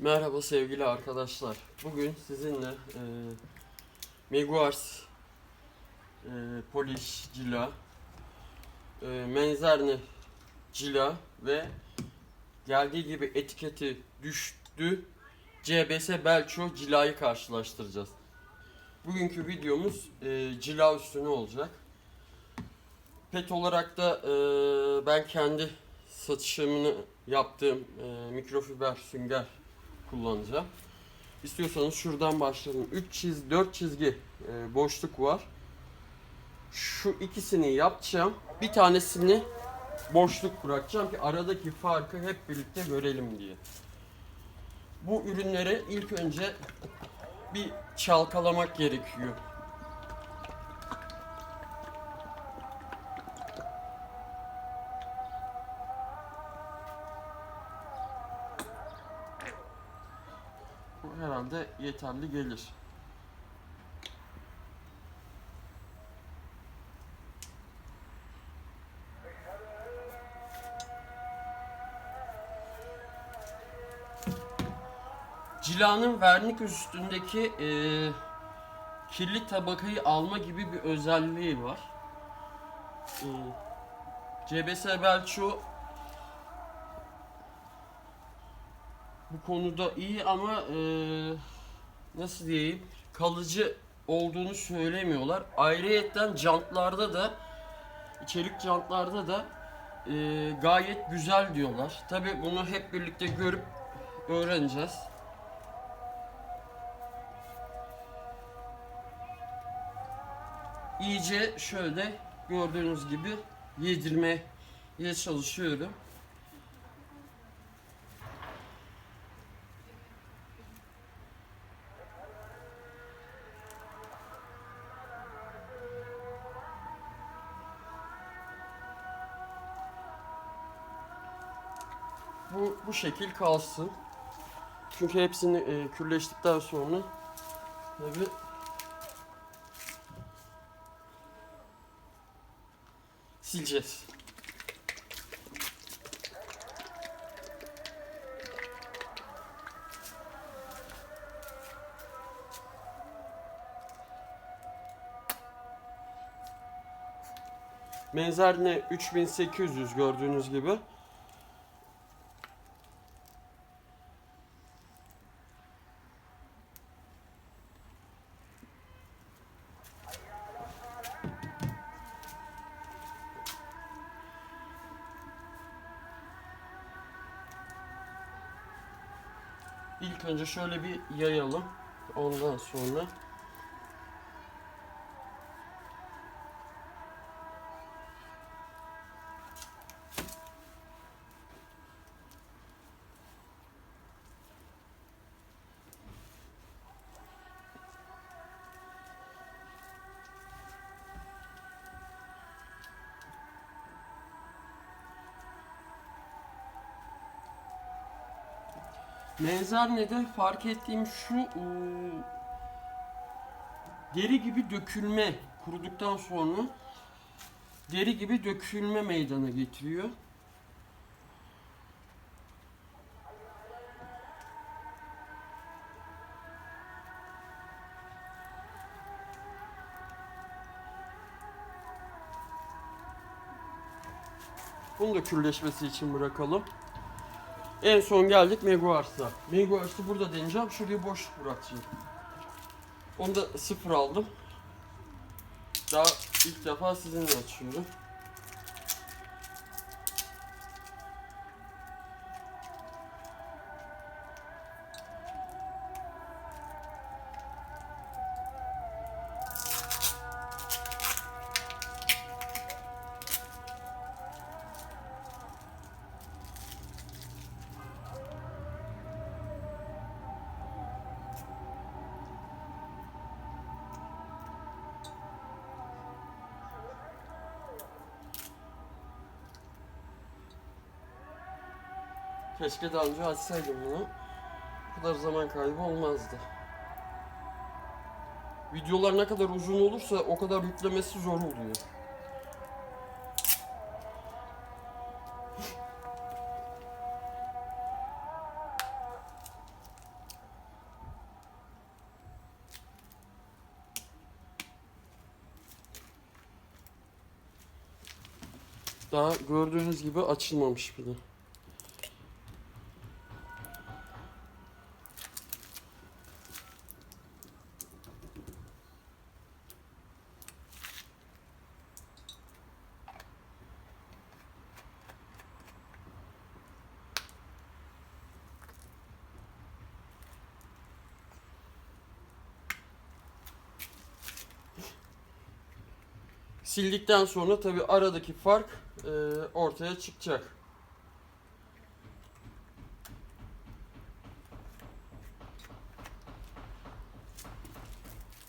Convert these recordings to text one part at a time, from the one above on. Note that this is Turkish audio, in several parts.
Merhaba sevgili arkadaşlar. Bugün sizinle e, Meguars e, Polish Cila, e, Menzerne Cila ve geldiği gibi etiketi düştü CBS Belço Cila'yı karşılaştıracağız. Bugünkü videomuz e, Cila üstüne olacak. Pet olarak da e, ben kendi satışımını yaptığım e, mikrofiber sünger kullanacağım. İstiyorsanız şuradan başlayalım. 3 çiz 4 çizgi e, boşluk var. Şu ikisini yapacağım. Bir tanesini boşluk bırakacağım ki aradaki farkı hep birlikte görelim diye. Bu ürünleri ilk önce bir çalkalamak gerekiyor. Herhalde yeterli gelir. Cilanın vernik üstündeki eee, kirli tabakayı alma gibi bir özelliği var. Eee, CBS Belço bu konuda iyi ama eee, nasıl diyeyim kalıcı olduğunu söylemiyorlar. Ayrıyetten jantlarda da çelik jantlarda da eee, gayet güzel diyorlar. Tabi bunu hep birlikte görüp öğreneceğiz. İyice şöyle gördüğünüz gibi yedirmeye çalışıyorum. Bu bu şekil kalsın. Çünkü hepsini e, kürleştikten sonra tabi sileceğiz. Menzerine 3800 gördüğünüz gibi. Şöyle bir yayalım. Ondan sonra Menzarne'de fark ettiğim şu ıı, deri gibi dökülme kuruduktan sonra deri gibi dökülme meydana getiriyor. Bunu da kürleşmesi için bırakalım. En son geldik Meguars'a. Meguars'ı burada deneyeceğim. Şuraya boşluk bırakacağım. Onu da sıfır aldım. Daha ilk defa sizinle açıyorum. Keşke daha önce açsaydım bunu. Bu kadar zaman kaybı olmazdı. Videolar ne kadar uzun olursa o kadar yüklemesi zor oluyor. Daha gördüğünüz gibi açılmamış bile. Sildikten sonra tabi aradaki fark e, ortaya çıkacak.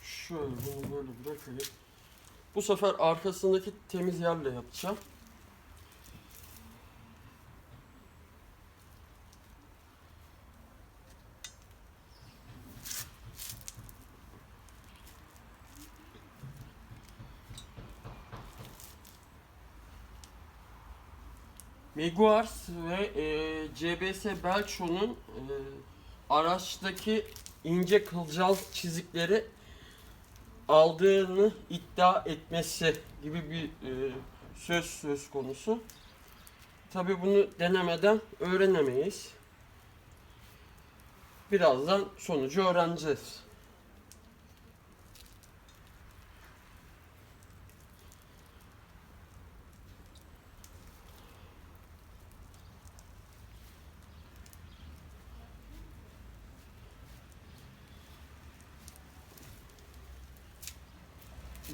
Şöyle bunu böyle bırakayım. Bu sefer arkasındaki temiz yerle yapacağım. Meguars ve e, CBS Belcho'nun e, araçtaki ince kılcal çizikleri aldığını iddia etmesi gibi bir e, söz söz konusu. Tabi bunu denemeden öğrenemeyiz. Birazdan sonucu öğreneceğiz.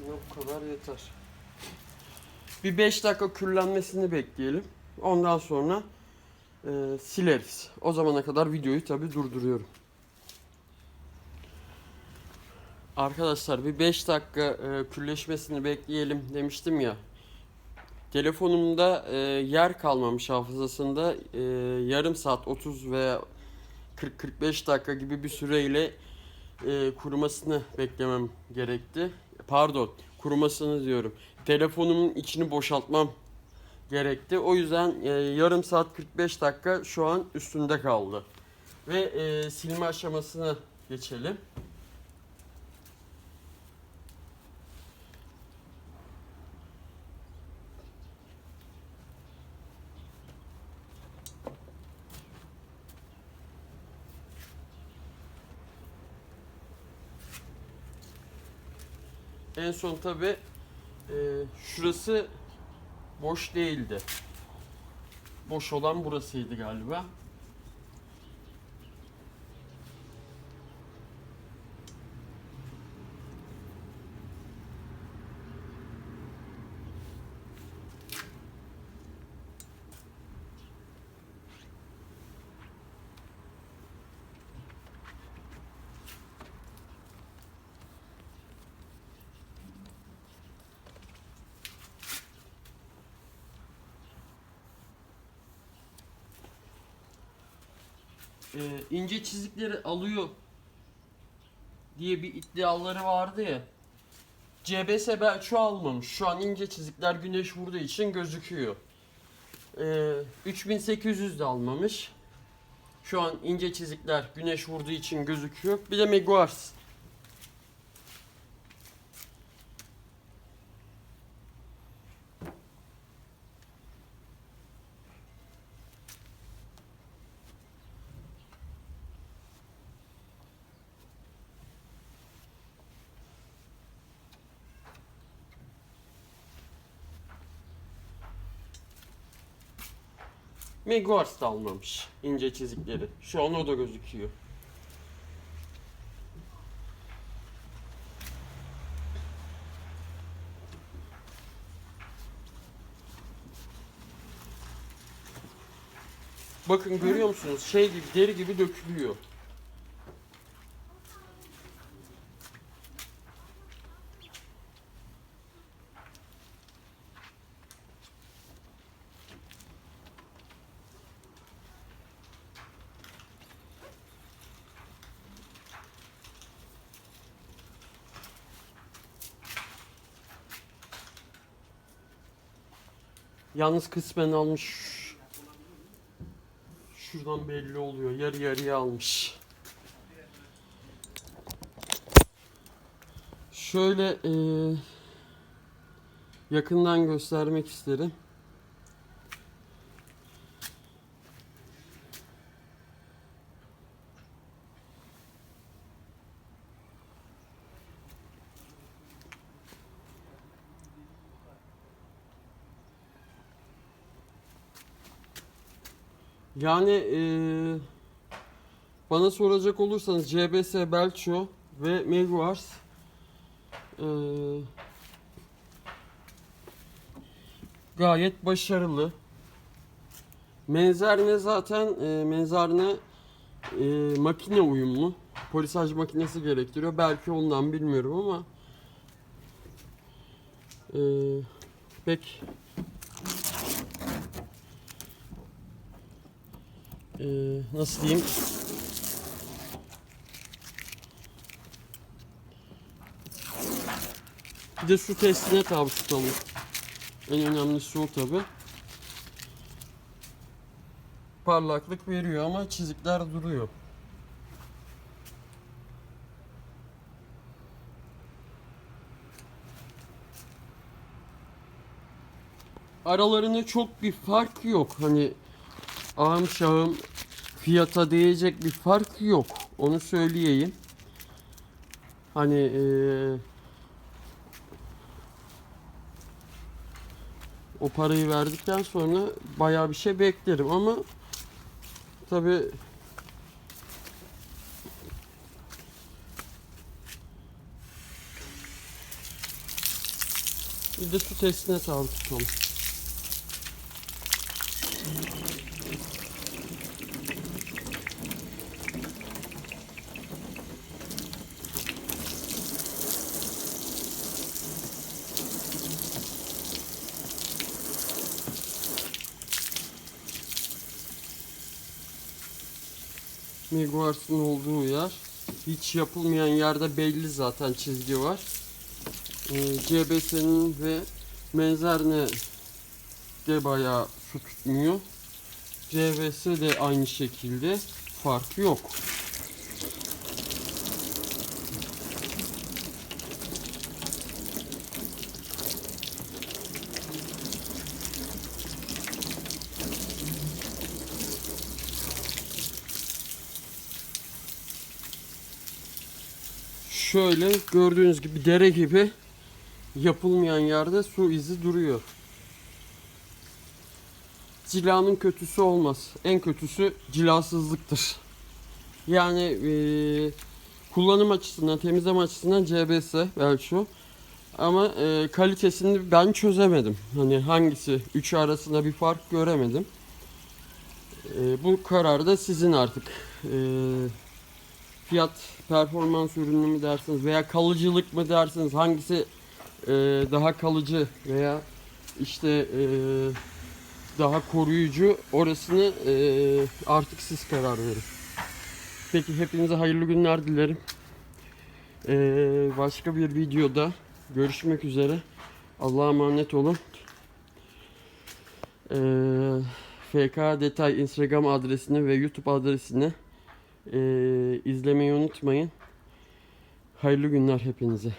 Buna bu kadar yeter. Bir 5 dakika kürlenmesini bekleyelim. Ondan sonra e, sileriz. O zamana kadar videoyu tabi durduruyorum. Arkadaşlar bir 5 dakika e, kürleşmesini bekleyelim demiştim ya. Telefonumda e, yer kalmamış hafızasında e, yarım saat 30 veya 40-45 dakika gibi bir süreyle e, kurumasını beklemem gerekti. Pardon, kurumasını diyorum. Telefonumun içini boşaltmam gerekti. O yüzden e, yarım saat 45 dakika şu an üstünde kaldı. Ve e, silme aşamasına geçelim. En son tabi şurası boş değildi. Boş olan burasıydı galiba. E, ince çizikleri alıyor diye bir iddiaları vardı ya. CBS belki almamış. Şu an ince çizikler güneş vurduğu için gözüküyor. E, 3800 de almamış. Şu an ince çizikler güneş vurduğu için gözüküyor. Bir de Meguars. Meguars da almamış ince çizikleri. Şu an o da gözüküyor. Bakın görüyor musunuz? Şey gibi deri gibi dökülüyor. Yalnız kısmen almış. Şuradan belli oluyor. Yarı yarıya almış. Şöyle eee, yakından göstermek isterim. Yani eee, bana soracak olursanız CBS Belcho ve Meguars eee, gayet başarılı. Menzarine zaten eee menzarine eee, makine uyumlu. Polisaj makinesi gerektiriyor. Belki ondan bilmiyorum ama eee, pek eee, nasıl diyeyim bir de su testine tabi tutalım. En önemlisi o tabi. Parlaklık veriyor ama çizikler duruyor. Aralarında çok bir fark yok. Hani ağım şahım fiyata değecek bir fark yok. Onu söyleyeyim. Hani eee o parayı verdikten sonra bayağı bir şey beklerim ama tabi bir de su testine tabi tutalım. Meguars'ın olduğu yer. Hiç yapılmayan yerde belli zaten çizgi var. Ee, CBS'nin ve Menzerne de bayağı su tutmuyor. CVS de aynı şekilde fark yok. Şöyle gördüğünüz gibi dere gibi yapılmayan yerde su izi duruyor. Cilanın kötüsü olmaz. En kötüsü cilasızlıktır. Yani eee, kullanım açısından, temizleme açısından CBS şu. Ama eee, kalitesini ben çözemedim. Hani hangisi üçü arasında bir fark göremedim. Eee, bu karar da sizin artık. Eee, fiyat performans ürünü mü dersiniz veya kalıcılık mı dersiniz hangisi eee, daha kalıcı veya işte eee, daha koruyucu orasını eee, artık siz karar verin. Peki hepinize hayırlı günler dilerim. Eee, başka bir videoda görüşmek üzere. Allah'a emanet olun. Eee FK Detay Instagram adresine ve YouTube adresine eee, izlemeyi unutmayın. Hayırlı günler hepinize.